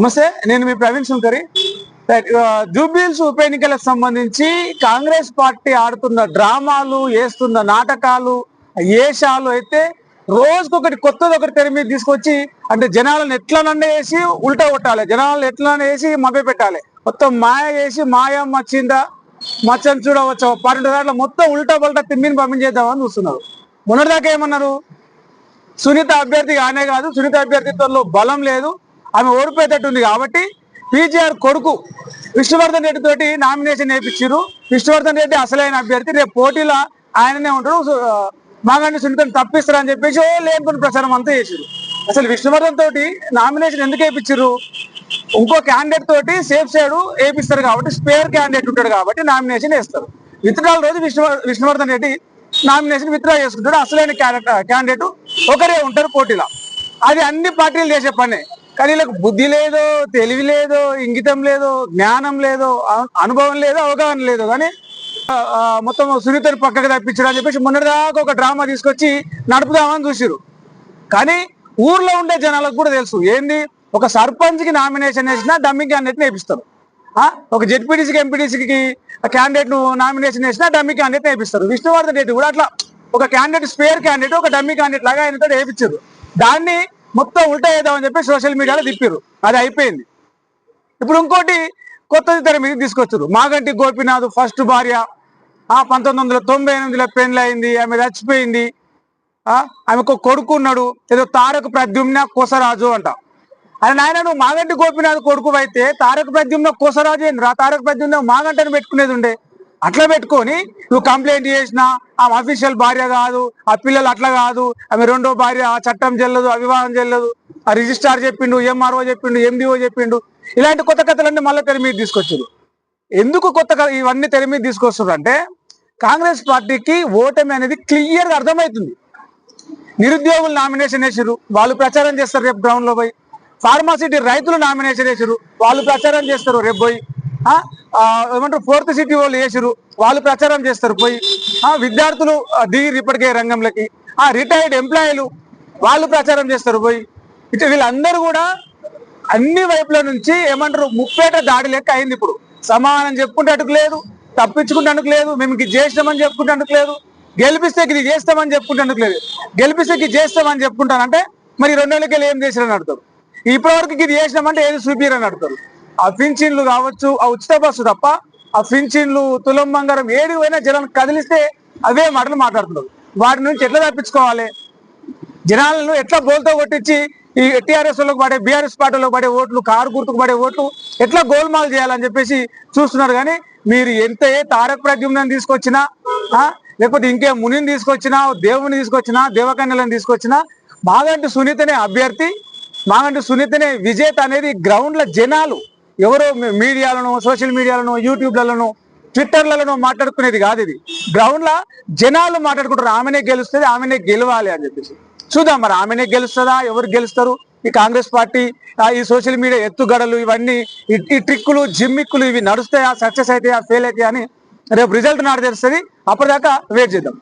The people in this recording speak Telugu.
నమస్తే నేను మీ ప్రవీణ్ శంకరి. జూబ్లీస్ ఉప ఎన్నికలకు సంబంధించి కాంగ్రెస్ పార్టీ ఆడుతున్న డ్రామాలు వేస్తున్న నాటకాలు ఏషాలు అయితే రోజుకొకటి కొత్తది ఒకటి తెర మీద తీసుకొచ్చి అంటే జనాలను ఎట్లనన్నా వేసి ఉల్టా కొట్టాలి. జనాలను ఎట్లనన్నా వేసి మభ్య పెట్టాలి. మొత్తం మాయ వేసి మాయ మచ్చిందా మచ్చని చూడవచ్చు పన్నెండు దాంట్లో మొత్తం ఉల్టా పల్టా తిమ్మిని పంపించేద్దామని చూస్తున్నారు. మొన్నటిదాకా ఏమన్నారు? సునీత అభ్యర్థి కానే కాదు సునీత అభ్యర్థిత్వంలో బలం లేదు. ఆమె ఓడిపోయేటట్టుంది కాబట్టి పీజీఆర్ కొడుకు విష్ణువర్ధన్ రెడ్డి తోటి నామినేషన్ వేయించారు విష్ణువర్ధన్ రెడ్డి అసలైన అభ్యర్థి. రేపు పోటీలో ఆయననే ఉంటాడు. సు- సున్నితను తప్పిస్తారని చెప్పేసి లేనుకుని ప్రచారం అంతా చేసారు అసలు విష్ణువర్ధన్ తోటి నామినేషన్ ఎందుకు వేయించారు ఇంకో క్యాండిడేట్ తోటి సేఫ్ సైడ్ వేపిస్తారు కాబట్టి స్పేర్ క్యాండిడేట్ ఉంటాడు కాబట్టి నామినేషన్ వేస్తారు. విత్డ్రాల్ రోజు విష్ణు విష్ణువర్ధన్ రెడ్డి నామినేషన్ విత్డ్రా చేసుకుంటాడు. అసలైన క్యాండిడేట్ ఒకరే ఉంటారు పోటీలో. అది అన్ని పార్టీలు చేసే పనే. కానీ వీళ్ళకి బుద్ధి లేదో తెలివి లేదో ఇంగితం లేదో జ్ఞానం లేదో అనుభవం లేదో అవగాహన లేదు కానీ మొత్తం సునీతని పక్కకు తప్పించడం అని చెప్పేసి మొన్నటిదాకా ఒక డ్రామా తీసుకొచ్చి నడుపుదామని చూసిరు కానీ ఊర్లో ఉండే జనాలకు కూడా తెలుసు. ఏంది? ఒక సర్పంచ్కి నామినేషన్ వేసినా డమ్మింగ్ క్యాండిడేట్ నేపిస్తారు ఒక జెడ్పీటీసీకి ఎంపీటీసీకి క్యాండిడేట్ నామినేషన్ వేసినా డమ్మి క్యాండిడేట్ నేపిస్తారు విష్ణువర్ధన్ రెడ్డి కూడా అట్లా ఒక క్యాండిడేట్ స్పేర్ క్యాండిడేట్ ఒక డమ్మి క్యాండిడేట్ లాగా ఆయనతో వేయించారు దాన్ని మొత్తం ఉల్టా వేద్దామని చెప్పి సోషల్ మీడియాలో తిప్పారు అది అయిపోయింది. ఇప్పుడు ఇంకోటి కొత్తది తెర మీద తీసుకొచ్చారు మాగంటి గోపినాథ్ ఫస్ట్ భార్య. ఆ పంతొమ్మిది వందల తొంభై ఎనిమిదిలో పెళ్ళి అయింది ఆమె చచ్చిపోయింది. ఆ ఆమెకు ఒక కొడుకు ఉన్నాడు. ఏదో తారక ప్రద్యుమ్న కోసరాజు అంట. అది నాయన నువ్వు మాగంటి గోపినాథ్ కొడుకు అయితే తారక ప్రద్యుమ్న కోసరాజు ఏంది రా తారక ప్రద్యుమ్న మాగంటని పెట్టుకునేది ఉండే. అట్లా పెట్టుకొని నువ్వు కంప్లైంట్ చేసినా ఆమె అఫీషియల్ భార్య కాదు ఆ పిల్లలు అట్లా కాదు ఆమె రెండో భార్య ఆ చట్టం చెల్లదు అవివాహం చెల్లదు ఆ రిజిస్ట్రార్ చెప్పిండు ఎంఆర్ఓ చెప్పిండు ఎండిఓ చెప్పిండు ఇలాంటి కొత్త కథలన్నీ మళ్ళీ తెర మీద తీసుకొచ్చారు ఎందుకు కొత్త కథ ఇవన్నీ తెర మీద తీసుకొస్తారు అంటే కాంగ్రెస్ పార్టీకి ఓటమి అనేది క్లియర్గా అర్థమవుతుంది. నిరుద్యోగులు నామినేషన్ వేసారు వాళ్ళు ప్రచారం చేస్తారు రేపు గ్రౌండ్లో పోయి. ఫార్మాసిటీ రైతులు నామినేషన్ వేసారు వాళ్ళు ప్రచారం చేస్తారు రేపు పోయి. ఏమంటారు ఫోర్త్ సిటీ వాళ్ళు వేసిరు వాళ్ళు ప్రచారం చేస్తారు పోయి. ఆ, విద్యార్థులు దిగిరు ఇప్పటికే రంగంలోకి. ఆ రిటైర్డ్ ఎంప్లాయీలు వాళ్ళు ప్రచారం చేస్తారు పోయి. ఇటు వీళ్ళందరూ కూడా అన్ని వైపుల నుంచి ఏమంటారు ముప్పేట దాడి లెక్క అయింది ఇప్పుడు. సమానం చెప్పుకుంటానికి లేదు తప్పించుకుంటానికి లేదు మేము ఇది చేసినామని చెప్పుకుంటానికి లేదు గెలిపిస్తే ఇది చేస్తామని చెప్పుకుంటానికి లేదు. గెలిపిస్తే ఇది చేస్తామని చెప్పుకుంటానంటే మరి రెండు నెలలకి ఏం చేసిరని అడుగుతారు. ఇప్పటివరకు ఇది చేసినామంటే ఏది చూపిరని అడుగుతారు. ఆ పింఛన్లు కావచ్చు ఆ ఉచిత బస్సు తప్ప ఆ పింఛన్లు తులం బంగారం ఏది పోయినా జనం కదిలిస్తే అవే మాటలు మాట్లాడుతున్నారు. వాటి నుంచి ఎట్లా తప్పించుకోవాలి? జనాలను ఎట్లా బోల్తో కొట్టించి ఈ టీఆర్ఎస్ వాళ్ళకి పడే బీఆర్ఎస్ పార్టీలకు పడే ఓట్లు కారు గుర్తుకు పడే ఓట్లు ఎట్లా గోల్మాల్ చేయాలని చెప్పేసి చూస్తున్నారు. కానీ మీరు ఎంత ఏ తారక ప్రద్యుమ్నం తీసుకొచ్చినా ఆ, లేకపోతే ఇంకే మునిని తీసుకొచ్చినా దేవుని తీసుకొచ్చినా దేవకన్యలను తీసుకొచ్చినా మాగంటి సునీతనే అభ్యర్థి మాగంటి సునీతనే విజేత అనేది గ్రౌండ్ల జనాలు. ఎవరో మీడియాలను సోషల్ మీడియాలను యూట్యూబ్లను ట్విట్టర్లలో మాట్లాడుకునేది కాదు ఇది. గ్రౌండ్లో జనాలు మాట్లాడుకుంటారు. ఆమెనే గెలుస్తుంది ఆమెనే గెలవాలి అని చెప్పేసి. చూద్దాం మరి ఆమెనే గెలుస్తుందా ఎవరు గెలుస్తారు? ఈ కాంగ్రెస్ పార్టీ ఈ సోషల్ మీడియా ఎత్తుగడలు ఇవన్నీ ఈ- ఈ ట్రిక్కులు జిమ్మిక్కులు ఇవి నడుస్తాయా సక్సెస్ అవుతాయా ఫెయిల్ అవుతాయా అని రేపు రిజల్ట్ నాడు తెలుస్తుంది. అప్పటిదాకా వెయిట్ చేద్దాం.